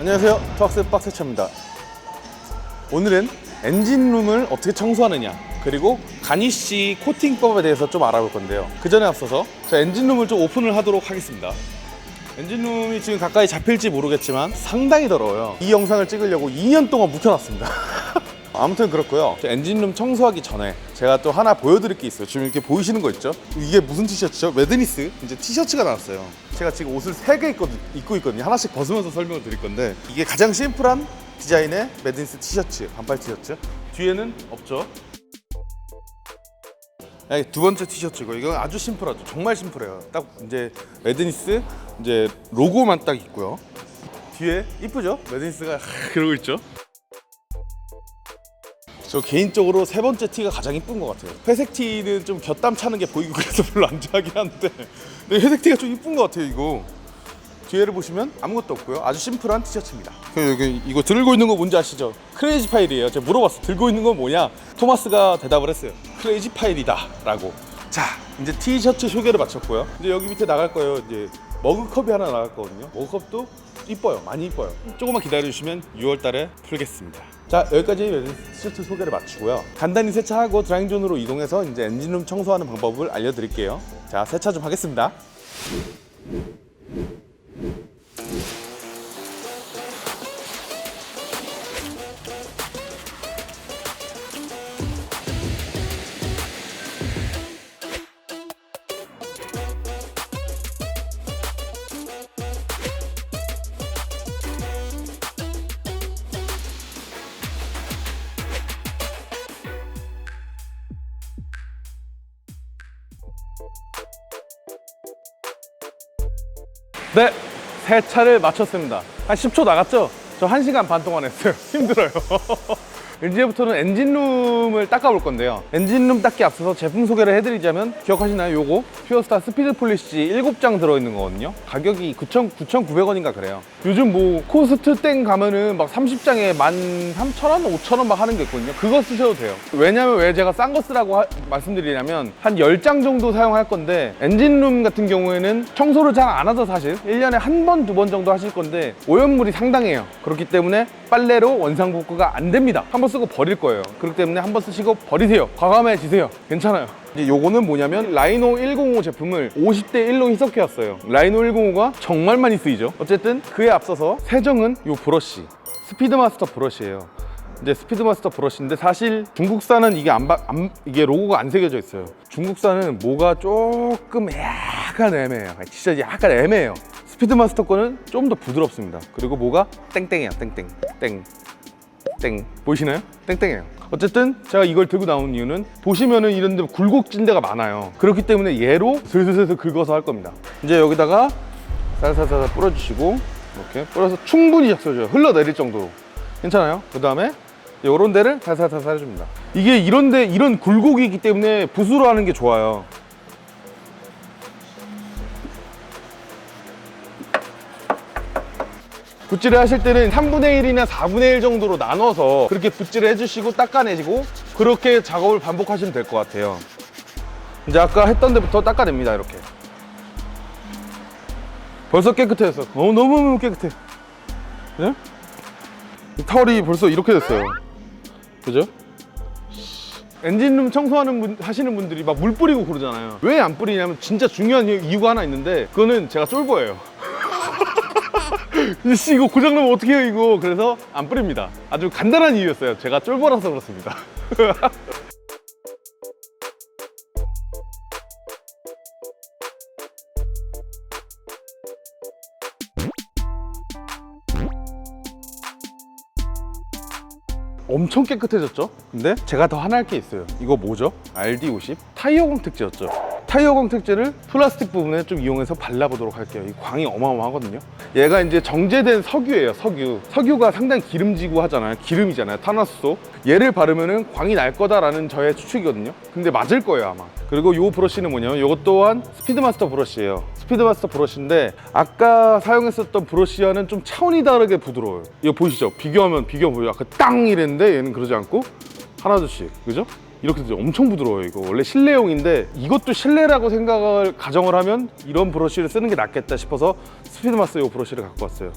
안녕하세요. 터박스 박스차입니다. 오늘은 엔진룸을 어떻게 청소하느냐 그리고 가니쉬 코팅법에 대해서 좀 알아볼 건데요. 그 전에 앞서서 저 엔진룸을 좀 오픈을 하도록 하겠습니다. 엔진룸이 지금 가까이 잡힐지 모르겠지만 상당히 더러워요. 이 영상을 찍으려고 2년 동안 묵혀놨습니다. 아무튼 그렇고요. 저 엔진룸 청소하기 전에 제가 또 하나 보여드릴 게 있어요. 지금 이렇게 보이시는 거 있죠? 이게 무슨 티셔츠죠? 매드니스 이제 티셔츠가 나왔어요. 제가 지금 옷을 3개 입고 있거든요. 하나씩 벗으면서 설명을 드릴 건데 이게 가장 심플한 디자인의 매드니스 티셔츠, 반팔 티셔츠. 뒤에는 없죠. 네, 두 번째 티셔츠고 이건 아주 심플하죠. 정말 심플해요. 딱 이제 매드니스 이제 로고만 딱 있고요. 뒤에 이쁘죠? 매드니스가 그러고 있죠. 저 개인적으로 세 번째 티가 가장 이쁜 것 같아요. 회색 티는 좀 곁담 차는 게 보이고 그래서 별로 안 좋아하긴 한데 근데 회색 티가 좀 이쁜 것 같아요 이거. 뒤에를 보시면 아무것도 없고요. 아주 심플한 티셔츠입니다. 그 여기 이거 들고 있는 거 뭔지 아시죠? 크레이지 파일이에요. 제가 물어봤어. 들고 있는 건 뭐냐? 토마스가 대답을 했어요. 크레이지 파일이다 라고. 자, 이제 티셔츠 소개를 마쳤고요. 이제 여기 밑에 나갈 거예요. 이제 머그컵이 하나 나갈 거거든요. 머그컵도 이뻐요. 많이 이뻐요. 조금만 기다려주시면 6월 달에 풀겠습니다. 자, 여기까지 티셔츠 소개를 마치고요. 간단히 세차하고 드라잉존으로 이동해서 이제 엔진룸 청소하는 방법을 알려드릴게요. 자, 세차 좀 하겠습니다. 네, 세차를 마쳤습니다. 한 10초 나갔죠? 저 1시간 반 동안 했어요. 힘들어요. 이제부터는 엔진룸을 닦아볼 건데요. 엔진룸 닦기 앞서서 제품 소개를 해드리자면 기억하시나요? 요거 퓨어스타 스피드 폴리시 7장 들어있는 거거든요. 가격이 9,000, 9,900원인가 그래요. 요즘 뭐 코스트 땡 가면은 막 30장에 13,000원, 5,000원 막 하는 게 있거든요. 그거 쓰셔도 돼요. 왜냐면 왜 제가 싼 거 쓰라고 하- 말씀드리냐면 한 10장 정도 사용할 건데 엔진룸 같은 경우에는 청소를 잘 안 하죠 사실 1년에 한 번, 두 번 정도 하실 건데 오염물이 상당해요 그렇기 때문에 빨래로 원상 복구가 안 됩니다 한번 쓰고 버릴 거예요. 그렇기 때문에 한 번 쓰시고 버리세요. 과감해지세요. 괜찮아요. 이제 요거는 뭐냐면 라이노 105 제품을 50대 1로 희석해 왔어요. 라이노 105가 정말 많이 쓰이죠. 어쨌든 그에 앞서서 세정은 요 브러쉬. 스피드마스터 브러쉬예요. 이제 스피드마스터 브러쉬인데 사실 중국산은 이게 안, 바- 안- 이게 로고가 안 새겨져 있어요. 중국산은 뭐가 조금 약간 애매해요. 진짜 약간 애매해요. 스피드마스터 거는 좀 더 부드럽습니다. 그리고 뭐가? 땡땡이야, 땡땡, 땡, 땡 보이시나요? 땡땡이에요. 어쨌든 제가 이걸 들고 나온 이유는 보시면은 이런 데 굴곡진 데가 많아요. 그렇기 때문에 얘로 슬슬슬슬 긁어서 할 겁니다. 이제 여기다가 살살살살 뿌려주시고 이렇게 뿌려서 충분히 작서줘요. 흘러내릴 정도로. 괜찮아요? 그 다음에 이런 데를 살살살살 해줍니다. 이게 이런 데 이런 굴곡이 있기 때문에 붓으로 하는 게 좋아요. 붓질을 하실 때는 3분의 1이나 4분의 1 정도로 나눠서 그렇게 붓질을 해주시고 닦아내시고 그렇게 작업을 반복하시면 될 것 같아요. 이제 아까 했던 데부터 닦아냅니다, 이렇게. 벌써 깨끗해졌어. 어, 너무너무 깨끗해. 네? 이 타월이 벌써 이렇게 됐어요. 그죠? 엔진룸 청소하는 분, 하시는 분들이 막 물 뿌리고 그러잖아요. 왜 안 뿌리냐면 진짜 중요한 이유- 이유가 하나 있는데 그거는 제가 쫄보예요. 씨 이거 고장나면 어떻게 해요 이거 그래서 안 뿌립니다 아주 간단한 이유였어요 제가 쫄보라서 그렇습니다 엄청 깨끗해졌죠? 근데 제가 더할게 있어요. 이거 뭐죠? RD50 타이어 광택제였죠. 타이어 광택제를 플라스틱 부분에 좀 이용해서 발라보도록 할게요. 이 광이 어마어마하거든요. 얘가 이제 정제된 석유예요, 석유. 석유가 상당히 기름지고 하잖아요. 기름이잖아요, 탄화수소. 얘를 바르면은 광이 날 거다라는 저의 추측이거든요. 근데 맞을 거예요, 아마. 그리고 이 브러쉬는 뭐냐면 이것 또한 스피드마스터 브러쉬예요. 스피드마스터 브러쉬인데 아까 사용했었던 브러쉬와는 좀 차원이 다르게 부드러워요. 이거 보이시죠? 비교하면 비교 보여. 아까 땅 이랬는데 얘는 그러지 않고 하나 둘씩, 그죠? 이렇게 되죠. 엄청 부드러워요. 이거 원래 실내용인데 이것도 실내라고 생각을 가정을 하면 이런 브러쉬를 쓰는 게 낫겠다 싶어서 스피드마스 요 브러쉬를 갖고 왔어요.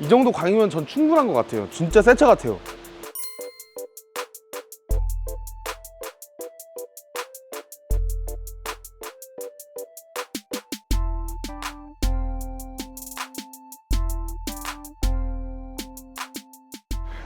이 정도 광이면 전 충분한 것 같아요 진짜 새 차 같아요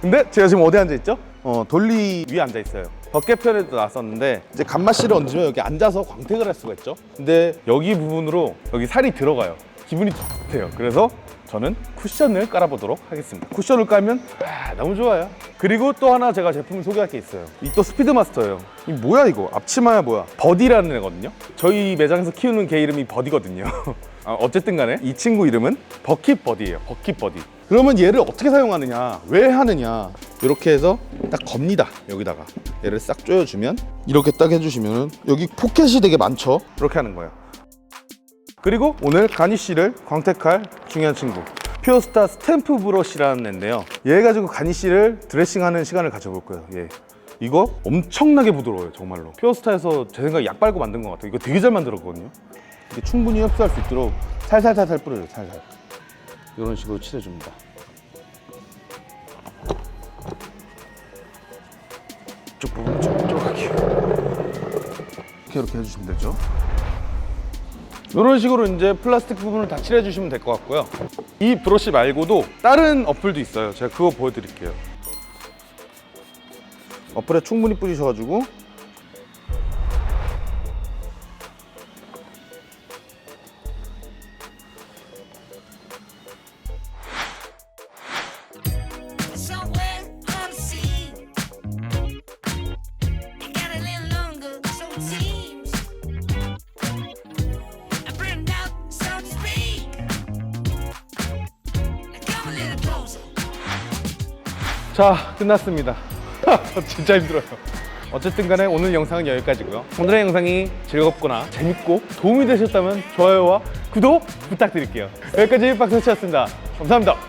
근데 제가 지금 어디 앉아 있죠? 어, 돌리 위에 앉아 있어요. 덮개편에도 나왔었는데 이제 간마씨를 얹으면 여기 앉아서 광택을 할 수가 있죠. 근데 여기 부분으로 여기 살이 들어가요. 기분이 좋대요. 그래서 저는 쿠션을 깔아보도록 하겠습니다. 쿠션을 깔면 아, 너무 좋아요. 그리고 또 하나 제가 제품 소개할 게 있어요. 이 또 스피드마스터예요. 이 뭐야 이거? 앞치마야 뭐야? 버디라는 애거든요. 저희 매장에서 키우는 개 이름이 버디거든요. 아, 어쨌든 간에 이 친구 이름은 버킷 버디예요. 버킷 버디. 그러면 얘를 어떻게 사용하느냐? 왜 하느냐? 이렇게 해서 딱 겁니다. 여기다가 얘를 싹 조여주면 이렇게 딱 해주시면 여기 포켓이 되게 많죠? 이렇게 하는 거예요. 그리고 오늘 가니 씨를 광택할 중요한 친구 피어스타 스탬프 브러쉬라는 애인데요 얘 가지고 가니 씨를 드레싱하는 시간을 가져볼 거예요 얘 이거 엄청나게 부드러워요 정말로 피어스타에서 제 생각에 약 빨고 만든 것 같아요 이거 되게 잘 만들었거든요 충분히 흡수할 수 있도록 살살살살 뿌려요 살살. 이런 식으로 칠해줍니다. 이쪽 부분 촉촉하게. 이렇게 이렇게 해주시면 되죠. 이런 식으로 이제 플라스틱 부분을 다 칠해 주시면 될 것 같고요. 이 브러쉬 말고도 다른 어플도 있어요. 제가 그거 보여드릴게요. 어플에 충분히 뿌리셔가지고 자 끝났습니다. 진짜 힘들어요. 어쨌든 간에 오늘 영상은 여기까지고요. 오늘의 영상이 즐겁거나 재밌고 도움이 되셨다면 좋아요와 구독 부탁드릴게요. 여기까지 박서치였습니다. 감사합니다